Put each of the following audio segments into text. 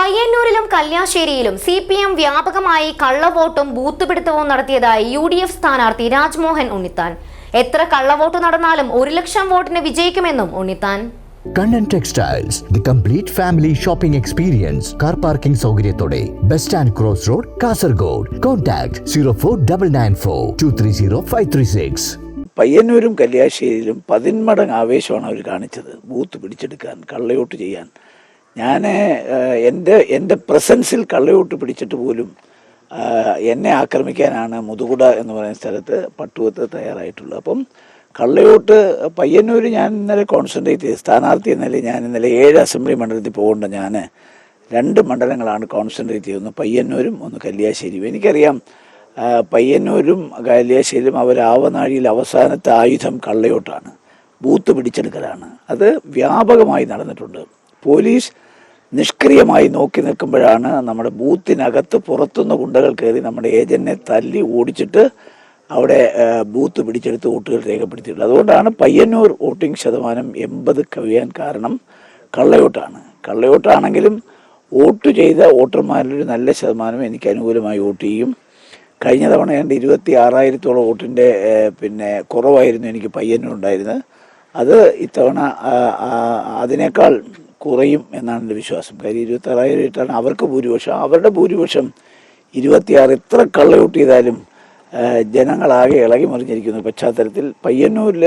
പയ്യന്നൂരിലും കല്യാശ്ശേരിയിലും C P M വ്യാപകമായി കള്ളവോട്ടും ബൂത്ത് പിടുത്തവും നടത്തിയതായി യു ഡി എഫ് സ്ഥാനാർത്ഥി രാജ്മോഹൻ ഉണ്ണിത്താൻ. എത്ര കള്ളവോട്ട് നടന്നാലും ഒരു ലക്ഷം വോട്ടിന് വിജയിക്കുമെന്നും Unnithan. Kannan textiles the complete family shopping experience car parking സൗകര്യത്തോടെ bus stand cross road Kasaragod. Contact zero four double nine four two three zero five three six. പയ്യന്നൂരും കല്യാശ്ശേരിയിലും പതിന്മടങ്ങ് ആവേശമാണ് അവർ കാണിച്ചത് ബൂത്ത് പിടിച്ചെടുക്കാൻ കള്ളയോട്ട് ചെയ്യാൻ. ഞാൻ എന്റെ എന്റെ പ്രസൻസിൽ കള്ളയോട്ട് പിടിച്ചിട്ട് പോലും എന്നെ ആക്രമിക്കാനാണ് മുതുകുട എന്ന് പറയുന്ന സ്ഥലത്ത് പട്ടുവത്ത് തയ്യാറായിട്ടുള്ളത്. അപ്പം കള്ളയോട്ട് പയ്യന്നൂർ ഞാൻ ഇന്നലെ കോൺസെൻട്രേറ്റ് ചെയ്ത് സ്ഥാനാർത്ഥി എന്ന നിലയിൽ ഞാൻ ഇന്നലെ ഏഴ് അസംബ്ലി മണ്ഡലത്തിൽ പോകേണ്ട ഞാൻ രണ്ട് മണ്ഡലങ്ങളാണ് കോൺസെൻട്രേറ്റ് ചെയ്യുന്നത് പയ്യന്നൂരും ഒന്ന് കല്യാശ്ശേരിയും. എനിക്കറിയാം പയ്യന്നൂരും കല്യാശ്ശേരിയും അവർ ആവനാഴിയിൽ അവസാനത്തെ ആയുധം കള്ളയോട്ടാണ് ബൂത്ത് പിടിച്ചെടുക്കലാണ്. അത് വ്യാപകമായി നടന്നിട്ടുണ്ട്. പോലീസ് നിഷ്ക്രിയമായി നോക്കി നിൽക്കുമ്പോഴാണ് നമ്മുടെ ബൂത്തിനകത്ത് പുറത്തുനിന്ന് ഗുണ്ടകൾ കയറി നമ്മുടെ ഏജന്റിനെ തല്ലി ഓടിച്ചിട്ട് അവിടെ ബൂത്ത് പിടിച്ചെടുത്ത് വോട്ടുകൾ രേഖപ്പെടുത്തിയിട്ടുള്ളത്. അതുകൊണ്ടാണ് പയ്യന്നൂർ വോട്ടിംഗ് ശതമാനം എൺപത് കവിയാൻ കാരണം കള്ളയോട്ടാണ്. കള്ളയോട്ടാണെങ്കിലും വോട്ട് ചെയ്ത വോട്ടർമാരിലൊരു നല്ല ശതമാനം എനിക്ക് അനുകൂലമായി വോട്ട് ചെയ്യും. കഴിഞ്ഞ തവണ എന്റെ ഇരുപത്തി ആറായിരത്തോളം വോട്ടിന്റെ പിന്നെ കുറവായിരുന്നു എനിക്ക് പയ്യന്നുണ്ടായിരുന്നത് അത് ഇത്തവണ അതിനേക്കാൾ കുറയും എന്നാണ് എന്റെ വിശ്വാസം. കാര്യം ഇരുപത്തി ആറായിരം ഇട്ടാണ് അവർക്ക് ഭൂരിപക്ഷം. അവരുടെ ഭൂരിപക്ഷം ഇരുപത്തിയാറ് എത്ര കള്ളവോട്ട് ചെയ്താലും ജനങ്ങളാകെ ഇളകി മറിഞ്ഞിരിക്കുന്ന. പശ്ചാത്തലത്തിൽ പയ്യന്നൂരിൽ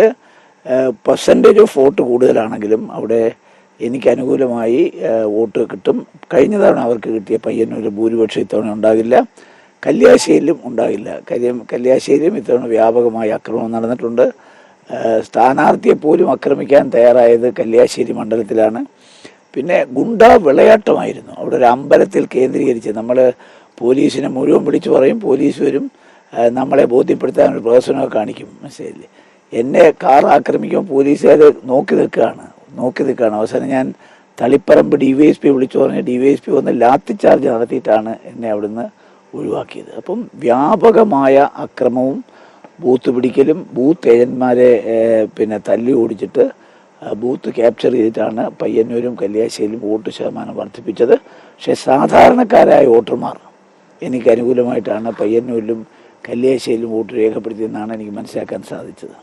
പെർസെന്റേജ് ഓഫ് വോട്ട് കൂടുതലാണെങ്കിലും അവിടെ എനിക്ക് അനുകൂലമായി വോട്ട് കിട്ടും. കഴിഞ്ഞ തവണ അവർക്ക് കിട്ടിയ പയ്യന്നൂരിൽ ഭൂരിപക്ഷം ഇത്തവണ ഉണ്ടാകില്ല. കല്യാശ്ശേരിയിലും ഉണ്ടാകില്ല. കാര്യം കല്യാശ്ശേരിയിലും ഇത്തവണ വ്യാപകമായ അക്രമം നടന്നിട്ടുണ്ട്. സ്ഥാനാർത്ഥിയെ പോലും ആക്രമിക്കാൻ തയ്യാറായത് കല്യാശ്ശേരി മണ്ഡലത്തിലാണ്. പിന്നെ ഗുണ്ട വിളയാട്ടമായിരുന്നു. അവിടെ ഒരു അമ്പലത്തിൽ കേന്ദ്രീകരിച്ച് നമ്മൾ പോലീസിനെ മുഴുവൻ വിളിച്ചു പറയും. പോലീസ് വരും. നമ്മളെ ബോധ്യപ്പെടുത്താൻ ഒരു പ്രദർശനമൊക്കെ കാണിക്കും. മനസ്സിലായില്ലേ? എന്നെ കാർ ആക്രമിക്കുമ്പോൾ പോലീസുകാർ നോക്കി നിൽക്കുകയാണ്. നോക്കി നിൽക്കുകയാണ്. അവസാനം ഞാൻ Taliparamba D Y S P വിളിച്ചു പറഞ്ഞ് ഡി വൈ എസ് പി വന്ന് ലാത്തി ചാർജ് നടത്തിയിട്ടാണ് എന്നെ അവിടുന്ന് ഒഴിവാക്കിയത്. അപ്പം വ്യാപകമായ അക്രമവും ബൂത്ത് പിടിക്കലും ബൂത്ത് ഏജന്റ്മാരെ പിന്നെ തല്ലി ഓടിച്ചിട്ട് ബൂത്ത് ക്യാപ്ചർ ചെയ്തിട്ടാണ് പയ്യന്നൂരും കല്യാശ്ശേരിയിലും വോട്ട് ശതമാനം വർദ്ധിപ്പിച്ചത്. പക്ഷേ സാധാരണക്കാരായ വോട്ടർമാർ എനിക്ക് അനുകൂലമായിട്ടാണ് പയ്യന്നൂരിലും കല്യാശ്ശേരിയിലും വോട്ട് രേഖപ്പെടുത്തിയെന്നാണ് എനിക്ക് മനസ്സിലാക്കാൻ സാധിച്ചത്.